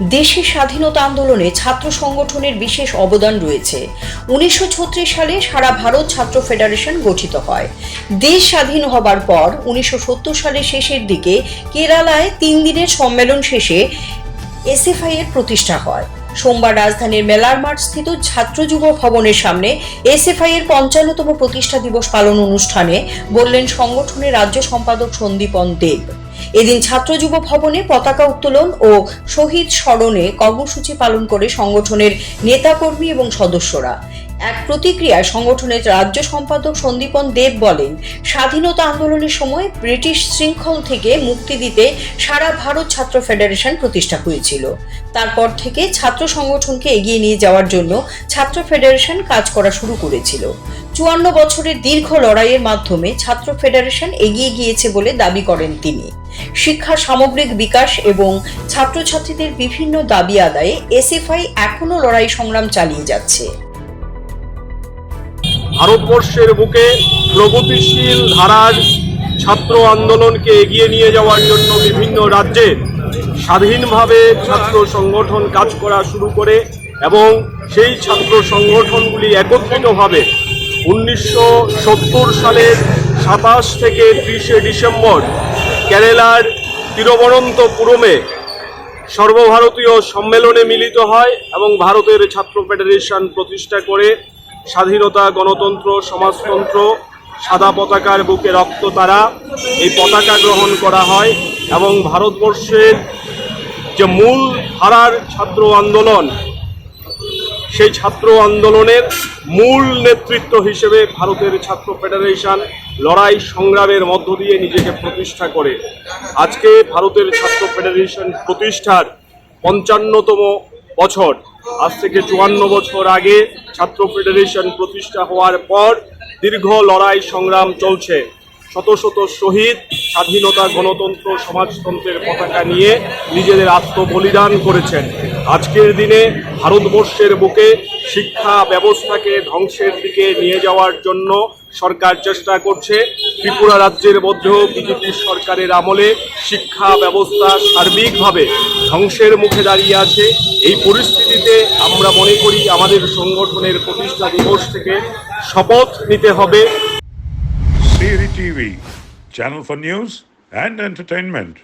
দেশের স্বাধীনতা আন্দোলনে ছাত্র সংগঠনের বিশেষ অবদান রয়েছে। উনিশশো ছত্রিশ সালে সারা ভারত ছাত্র ফেডারেশন গঠিত হয়। দেশ স্বাধীন হবার পর উনিশশো সত্তর সালের শেষের দিকে কেরালায় তিন দিনের সম্মেলন শেষে এসএফআই এর প্রতিষ্ঠা হয়। সোমবার রাজধানীর মেলার মাঠ স্থিত ছাত্র যুব ভবনের সামনে এসএফআই এর পঞ্চান্নতম প্রতিষ্ঠা দিবস পালন অনুষ্ঠানে বললেন সংগঠনের রাজ্য সম্পাদক সন্দীপন দেব এদিন ছাত্র যুব ভবনে পতাকা উত্তোলন ও শহীদ স্মরণে কর্মসূচি পালন করে সংগঠনের নেতাকর্মী এবং সদস্যরা। এক প্রতিক্রিয়ায় সংগঠনের রাজ্য সম্পাদক সন্দীপন দেব বলেন, স্বাধীনতা আন্দোলনের সময় ব্রিটিশ শৃঙ্খল থেকে মুক্তি দিতে সারা ভারত ছাত্র ফেডারেশন প্রতিষ্ঠা হয়েছিল। তারপর থেকে ছাত্র সংগঠনকে এগিয়ে নিয়ে যাওয়ার জন্য ছাত্র ফেডারেশন কাজ করা শুরু করেছিল। চুয়ান্ন বছরের দীর্ঘ লড়াইয়ের মাধ্যমে ছাত্র ফেডারেশন এগিয়ে গিয়েছে বলে দাবি করেন তিনি। শিক্ষার সামগ্রিক বিকাশ এবং ছাত্রছাত্রীদের বিভিন্ন দাবি আদায়ে এসএফআই এখনও লড়াই সংগ্রাম চালিয়ে যাচ্ছে। ভারতবর্ষের বুকে প্রগতিশীল ধারার ছাত্র আন্দোলনকে এগিয়ে নিয়ে যাওয়ার জন্য বিভিন্ন রাজ্যে স্বাধীনভাবে ছাত্র সংগঠন কাজ করা শুরু করে এবং সেই ছাত্র সংগঠনগুলি একত্রিতভাবে উনিশশো সত্তর সালের সাতাশ থেকে ত্রিশে ডিসেম্বর কেরালার তিরুবনন্তপুরমে সর্বভারতীয় সম্মেলনে মিলিত হয় এবং ভারতের ছাত্র ফেডারেশন প্রতিষ্ঠা করে স্বাধীনতা, গণতন্ত্র, সমাজতন্ত্র, সাদা পতাকার বুকে রক্ত তারা, এই পতাকা গ্রহণ করা হয় এবং ভারতবর্ষের যে মূল ধারার ছাত্র আন্দোলন, সেই ছাত্র আন্দোলনের মূল নেতৃত্ব হিসেবে ভারতের ছাত্র ফেডারেশন লড়াই সংগ্রামের মধ্য দিয়ে নিজেকে প্রতিষ্ঠা করে। আজকে ভারতের ছাত্র ফেডারেশন প্রতিষ্ঠার পঞ্চান্নতম বছর। আজ থেকে চুয়ান্ন বছর আগে ছাত্র ফেডারেশন প্রতিষ্ঠা হওয়ার পর দীর্ঘ লড়াই সংগ্রাম চলছে। শত শত শহীদ, স্বাধীনতা গণতন্ত্র সমাজতন্ত্রের পতাকা নিয়ে নিজেদের আত্মবলিদান করেছেন। আজকের দিনে ভারতবর্ষের বুকে শিক্ষা ব্যবস্থাকে ধ্বংসের দিকে নিয়ে যাওয়ার জন্য সরকার চেষ্টা করছে। ত্রিপুরা রাজ্যের মধ্যেও বিজেপি সরকারের আমলে শিক্ষা ব্যবস্থা সার্বিকভাবে ধ্বংসের মুখে দাঁড়িয়ে আছে এই পরিস্থিতিতে আমরা মনে করি আমাদের সংগঠনের প্রতিষ্ঠা দিবস থেকে শপথ নিতে হবে Siri channel for news and entertainment.